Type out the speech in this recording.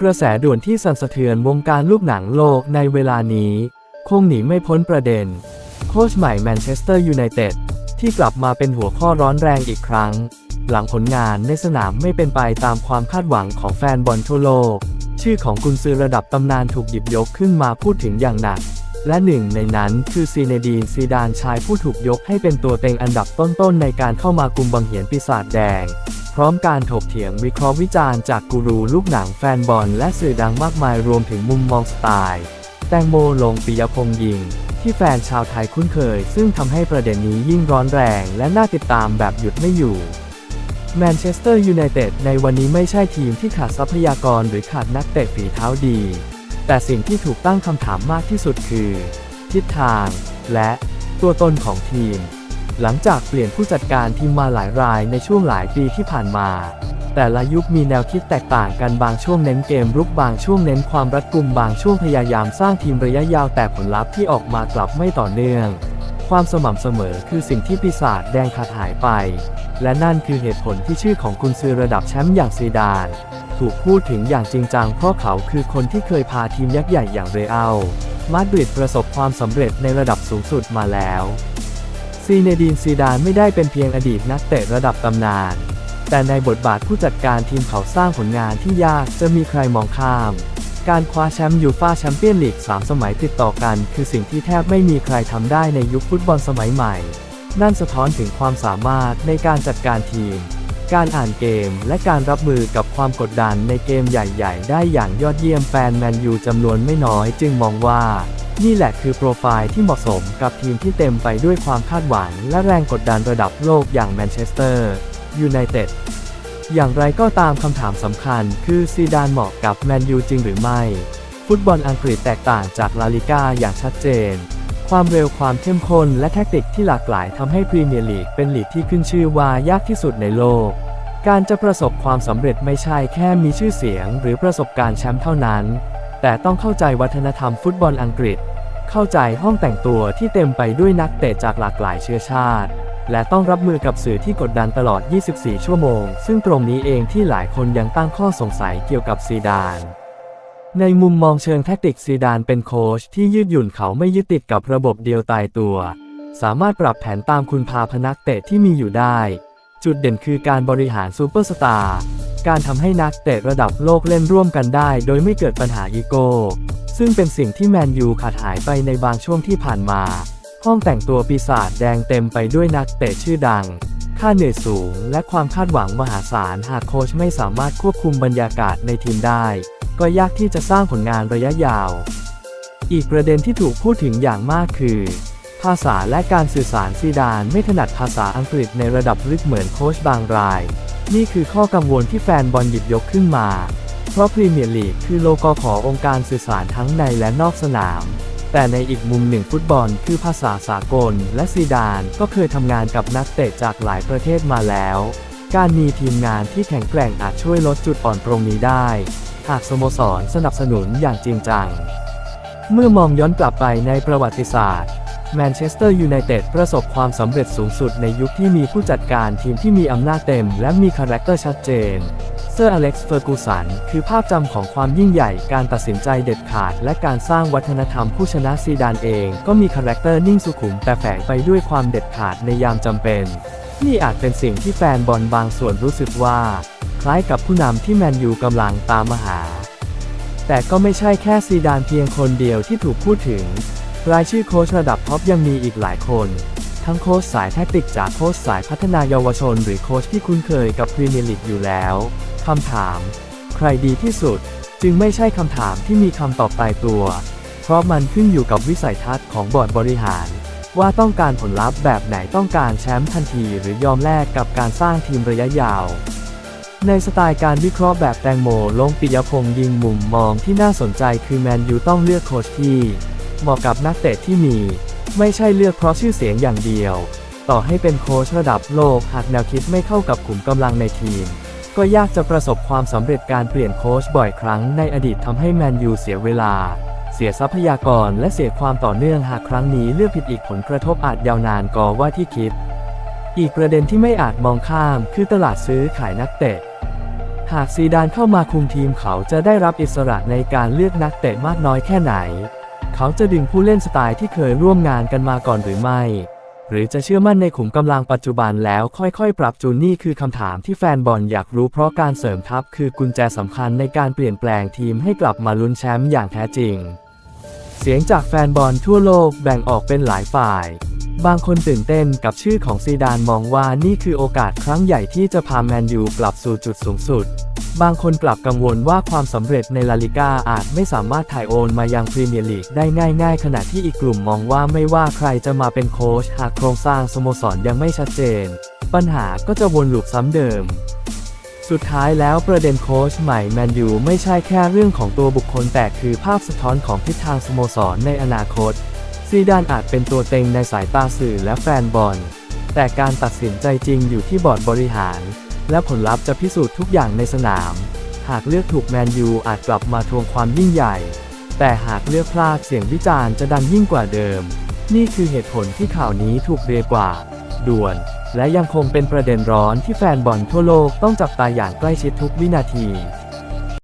กระแสด่วนที่สั่นสะเทือนวงการลูกหนังโลกในเวลานี้ คงหนีไม่พ้นประเด็น โค้ชใหม่แมนเชสเตอร์ยูไนเต็ดที่กลับมาเป็นหัวข้อร้อนแรงอีกครั้ง หลังผลงานในสนามไม่เป็นไปตามความคาดหวังของแฟนบอลทั่วโลก ชื่อของกุนซือระดับตำนานถูกหยิบยกขึ้นมาพูดถึงอย่างหนัก และหนึ่งในนั้นคือซีเนดีนซีดานชายผู้ถูกยกให้เป็นตัวเต็งอันดับต้นๆในการเข้ามากุมบังเหียนปีศาจแดง พร้อมการถกเถียงวิเคราะห์วิจารณ์จากกูรูลูกหนังแฟนบอลและสื่อดังมากมายรวมถึงมุมมองสไตล์ แตงโมลงปิยพงษ์ยิง ที่แฟนชาวไทยคุ้นเคย ซึ่งทำให้ประเด็นนี้ยิ่งร้อนแรงและน่าติดตามแบบหยุดไม่อยู่แมนเชสเตอร์ยูไนเต็ดในวันนี้ไม่ใช่ทีมที่ขาดทรัพยากรหรือขาดนักเตะฝีเท้าดี แต่สิ่งที่ถูกตั้งคำถามมากที่สุดคือ ทิศทาง และตัวตนของทีม หลังจากเปลี่ยนผู้จัดการทีมมาหลายรายในช่วงหลายปีที่ผ่านมา แต่ละยุคมีแนวคิดแตกต่างกันบางช่วงเน้นเกมรุกบางช่วงเน้นความรัดกุมบางช่วงพยายามสร้างทีมระยะยาวแต่ผลลัพธ์ที่ออกมากลับไม่ต่อเนื่อง ความสม่ำเสมอคือสิ่งที่ปีศาจแดงขาดหายไป และนั่นคือเหตุผลที่ชื่อของกุนซือระดับแชมป์อย่างซีดาน ถูกพูดถึงอย่างจริงจังเพราะเขาคือคนที่เคยพาทีมยักษ์ใหญ่อย่างเรอัลมาดริดประสบความสำเร็จในระดับสูงสุดมาแล้ว ซีเนดีนซีดานไม่ได้เป็นเพียงอดีตนักเตะระดับตำนาน แต่ในบทบาทผู้จัดการทีมเขาสร้างผลงานที่ยากจะมีใครมองข้าม การคว้าแชมป์ยูฟ่าแชมเปี้ยนลีก 3 สมัยติดต่อกัน คือสิ่งที่แทบไม่มีใครทำได้ในยุคฟุตบอลสมัยใหม่ นั่นสะท้อนถึงความสามารถในการจัดการทีม การอ่านเกมและการรับมือกับความกดดันในเกมใหญ่ ๆ ได้อย่างยอดเยี่ยมแฟนแมนยูจำนวนไม่น้อยจึงมองว่า นี่แหละคือโปรไฟล์ที่เหมาะสมกับทีมที่เต็มไปด้วยความคาดหวังและแรงกดดันระดับโลกอย่างแมนเชสเตอร์ยูไนเต็ดอย่างไรก็ตามคำถามสำคัญคือซีดานเหมาะกับแมนยูจริงหรือไม่ ฟุตบอลอังกฤษแตกต่างจากลาลิก้าอย่างชัดเจน ความเร็วความเข้มข้นและแทคติกที่หลากหลายทำให้พรีเมียร์ลีกเป็นลีกที่ขึ้นชื่อว่ายากที่สุดในโลก การจะประสบความสำเร็จไม่ใช่แค่มีชื่อเสียง หรือประสบการณ์แชมป์เท่านั้น แต่ต้องเข้าใจวัฒนธรรมฟุตบอลอังกฤษ เข้าใจห้องแต่งตัวที่เต็มไปด้วยนักเตะจากหลากหลายเชื้อชาติ และต้องรับมือกับสื่อที่กดดันตลอด 24 ชั่วโมง ซึ่งตรงนี้เองที่หลายคนยังตั้งข้อสงสัยเกี่ยวกับซีดาน ในมุมมองเชิงแทคติกซีดานเป็นโค้ชที่ยืดหยุ่นเขาไม่ยึดติดกับระบบเดียวตายตัว สามารถปรับแผนตามคุณพาพนักเตะที่มีอยู่ได้ จุดเด่นคือการบริหารซูเปอร์สตาร์การทำให้นักเตะระดับโลกเล่นร่วมกันได้ โดยไม่เกิดปัญหาอีโก้ ซึ่งเป็นสิ่งที่แมนยูขาดหายไปในบางช่วงที่ผ่านมา ห้องแต่งตัวปีศาจแดงเต็มไปด้วยนักเตะชื่อดัง ค่าเหนื่อยสูง และความคาดหวังมหาศาลหากโค้ชไม่สามารถควบคุมบรรยากาศในทีมได้ ก็ยากที่จะสร้างผลงานระยะยาว อีกประเด็นที่ถูกพูดถึงอย่างมากคือาษาและการสื่อสารซีดานไม่ถนัดภาษาอังกฤษในระดับลึกเหมือนโค้ชบางราย นี่คือข้อกังวลที่แฟนบอลหยิบยกขึ้นมา เพราะพรีเมียร์ลีกคือโลโกขององค์การสื่อสารทั้งในและนอกสนาม แต่ในอีกมุมหนึ่งฟุตบอลคือภาษาสากล และซีดานก็เคยทำงานกับนักเตะจากหลายประเทศมาแล้ว การมีทีมงานที่แข็งแกร่งอาจช่วยลดจุดอ่อนตรงนี้ได้ หากสโมสรสนับสนุนอย่างจริงจัง เมื่อมองย้อนกลับไปในประวัติศาสตร์ แมนเชสเตอร์ยูไนเต็ดประสบความสำเร็จสูงสุดในยุคที่มีผู้จัดการทีมที่มีอำนาจเต็มและมีคาแรคเตอร์ชัดเจน เซอร์อเล็กซ์เฟอร์กูสันคือภาพจำของความยิ่งใหญ่ การตัดสินใจเด็ดขาด และการสร้างวัฒนธรรมผู้ชนะซีดานเอง ก็มีคาแรคเตอร์นิ่งสุขุมแต่แฝงไปด้วยความเด็ดขาดในยามจำเป็น นี่อาจเป็นสิ่งที่แฟนบอลบางส่วนรู้สึกว่า คล้ายกับผู้นำที่แมนยูกำลังตามมาหา แต่ก็ไม่ใช่แค่ซีดานเพียงคนเดียวที่ถูกพูดถึง รายชื่อโค้ชระดับท็อปยังมีอีกหลายคน ทั้งโค้ชสายแทคติกจากโค้ชสายพัฒนาเยาวชน หรือโค้ชที่คุ้นเคยกับพรีเมียร์ลีกอยู่แล้วคำถาม ใครดีที่สุด จึงไม่ใช่คำถามที่มีคำตอบตายตัว เพราะมันขึ้นอยู่กับวิสัยทัศน์ของบอร์ดบริหาร ว่าต้องการผลลัพธ์แบบไหนต้องการแชมป์ทันทีหรือยอมแลกกับการสร้างทีมระยะยาวในสไตล์การวิเคราะห์แบบแตงโมลงปิยพงษ์ยิงมุมมองที่น่าสนใจคือแมนยูต้องเลือกโค้ชที่ เหมาะกับนักเตะที่มี ไม่ใช่เลือกเพราะชื่อเสียงอย่างเดียว ต่อให้เป็นโค้ชระดับโลกหากแนวคิดไม่เข้ากับกลุ่มกำลังในทีม ก็ยากจะประสบความสำเร็จการเปลี่ยนโค้ชบ่อยครั้งในอดีตทำให้แมนยูเสียเวลา เสียทรัพยากรและเสียความต่อเนื่องหากครั้งนี้เลือกผิดอีกผลกระทบอาจยาวนานกว่าที่คิด อีกประเด็นที่ไม่อาจมองข้าม คือตลาดซื้อขายนักเตะหากซีดานเข้ามาคุมทีมเขาจะได้รับอิสระในการเลือกนักเตะมากน้อยแค่ไหน เขาจะดึงผู้เล่นสไตล์ที่เคยร่วมงานกันมาก่อนหรือไม่ หรือจะเชื่อมั่นในขุมกำลังปัจจุบันแล้วค่อยๆ ปรับจูนนี่คือคำถามที่แฟนบอลอยากรู้เพราะการเสริมทัพคือกุญแจสำคัญในการเปลี่ยนแปลงทีมให้กลับมาลุ้นแชมป์อย่างแท้จริง เสียงจากแฟนบอลทั่วโลกแบ่งออกเป็นหลายฝ่ายบางคนตื่นเต้นกับชื่อของซีดานมองว่านี่คือโอกาสครั้งใหญ่ที่จะพาแมนยูกลับสู่จุดสูงสุด บางคนกลับกังวลว่าความสำเร็จในลาลิก้าอาจไม่สามารถถ่ายโอนมายังพรีเมียร์ลีกได้ง่ายๆ ขณะที่อีกกลุ่มมองว่าไม่ว่าใครจะมาเป็นโค้ชหากโครงสร้างสโมสรยังไม่ชัดเจน ปัญหาก็จะวนลูปซ้ำเดิมสุดท้ายแล้วประเด็นโค้ชใหม่แมนยูไม่ใช่แค่เรื่องของตัวบุคคลแต่คือภาพสะท้อนของทิศทางสโมสรในอนาคต ซีดานอาจเป็นตัวเต็งในสายตาสื่อและแฟนบอล แต่การตัดสินใจจริงอยู่ที่บอร์ดบริหาร และผลลัพธ์จะพิสูจน์ทุกอย่างในสนาม หากเลือกถูกแมนยูอาจกลับมาทวงความยิ่งใหญ่ แต่หากเลือกพลาดเสียงวิจารณ์จะดังยิ่งกว่าเดิม นี่คือเหตุผลที่ข่าวนี้ถูกเรียกว่า ด่วน และยังคงเป็นประเด็นร้อนที่แฟนบอลทั่วโลกต้องจับตาอย่างใกล้ชิดทุกวินาที